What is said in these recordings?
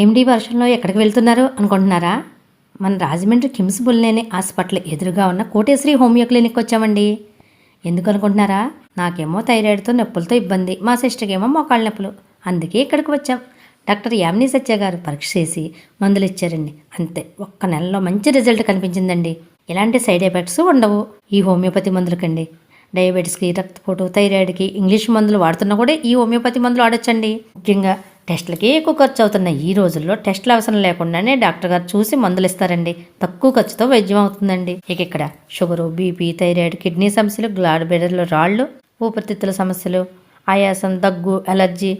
ఏమిటి వర్షంలో ఎక్కడికి వెళ్తున్నారు అనుకుంటున్నారా? మన రాజమండ్రి కిమ్స్ బుల్లేని హాస్పిటల్ ఎదురుగా ఉన్న కోటేశ్వరి హోమియో క్లినిక్ వచ్చామండి. ఎందుకు అనుకుంటున్నారా? నాకేమో థైరాయిడ్తో నొప్పులతో ఇబ్బంది మా సిస్టర్కి ఏమో మోకాళ్ళ నొప్పులు. అందుకే ఇక్కడికి వచ్చాం. డాక్టర్ యామిని సత్య గారు పరీక్ష చేసి మందులు ఇచ్చారండి. అంతే ఒక్క నెలలో మంచి రిజల్ట్ కనిపించిందండి. ఎలాంటి సైడ్ ఎఫెక్ట్స్ ఉండవు ఈ హోమియోపతి మందులకండి. డయాబెటీస్కి రక్తపోటు థైరాయిడ్కి ఇంగ్లీష్ మందులు వాడుతున్నా కూడా ఈ హోమియోపతి మందులు వాడొచ్చండి. ముఖ్యంగా టెస్టులకి ఎక్కువ ఖర్చు అవుతున్న ఈ రోజుల్లో టెస్టులు అవసరం లేకుండానే డాక్టర్ గారు చూసి మందులు ఇస్తారండి తక్కువ ఖర్చుతో వైద్యం అవుతుందండి. ఇక ఇక్కడ షుగరు బీపీ థైరాయిడ్ కిడ్నీ సమస్యలు గ్లాడ్ బెడర్లు రాళ్ళు ఊపిరితిత్తుల సమస్యలు ఆయాసం దగ్గు ఎలర్జీ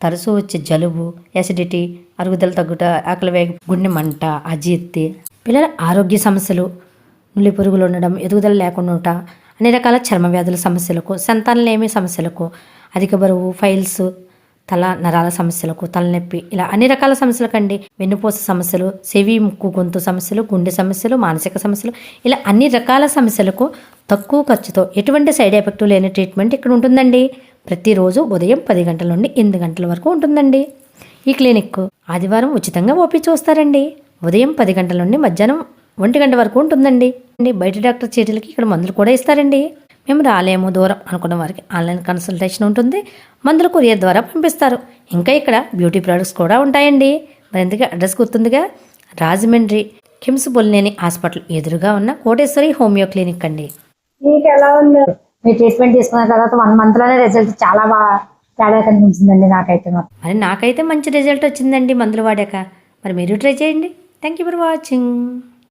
తరచూ వచ్చే జలుబు ఎసిడిటీ అరుగుదల తగ్గుట ఆకలి వేగ గుండె మంట అజీర్తి పిల్లల ఆరోగ్య సమస్యలు నులి పురుగులు ఉండడం ఎదుగుదల లేకుండా ఉంట అన్ని రకాల చర్మ వ్యాధుల సమస్యలకు సంతానలేమి సమస్యలకు అధిక బరువు ఫైల్స్ తల నరాల సమస్యలకు తలనొప్పి ఇలా అన్ని రకాల సమస్యలకండి. వెన్నుపూస సమస్యలు చెవి ముక్కు గొంతు సమస్యలు గుండె సమస్యలు మానసిక సమస్యలు ఇలా అన్ని రకాల సమస్యలకు తక్కువ ఖర్చుతో ఎటువంటి సైడ్ ఎఫెక్ట్ లేని ట్రీట్మెంట్ ఇక్కడ ఉంటుందండి. ప్రతిరోజు ఉదయం పది గంటల నుండి ఎనిమిది గంటల వరకు ఉంటుందండి. ఈ క్లినిక్ ఆదివారం ఉచితంగా ఓపి చూస్తారండి. ఉదయం పది గంటల నుండి మధ్యాహ్నం ఒంటి గంట వరకు ఉంటుందండి. బయట డాక్టర్ చీటీలకి ఇక్కడ మందులు కూడా ఇస్తారండి. మేము రాలేము దూరం అనుకున్న వారికి ఆన్లైన్ కన్సల్టేషన్ ఉంటుంది. మందులు కొరియర్ ద్వారా పంపిస్తారు. ఇంకా ఇక్కడ బ్యూటీ ప్రొడక్ట్స్ కూడా ఉంటాయండి. మరి ఎందుకు అడ్రస్ గుర్తుందిగా? రాజమండ్రి కిమ్స్ బొల్నేని హాస్పిటల్ ఎదురుగా ఉన్న కోటేశ్వరి హోమియో క్లినిక్ అండి. మీకు ఎలా ఉంది? మీ ట్రీట్మెంట్ తీసుకున్న తర్వాత వన్ మంత్లోనే రిజల్ట్ చాలా బాగా తేడా కనిపించిందండి నాకైతే మరి నాకైతే మంచి రిజల్ట్ వచ్చిందండి మందులు వాడాక. మరి మీరు ట్రై చేయండి. Thank you for watching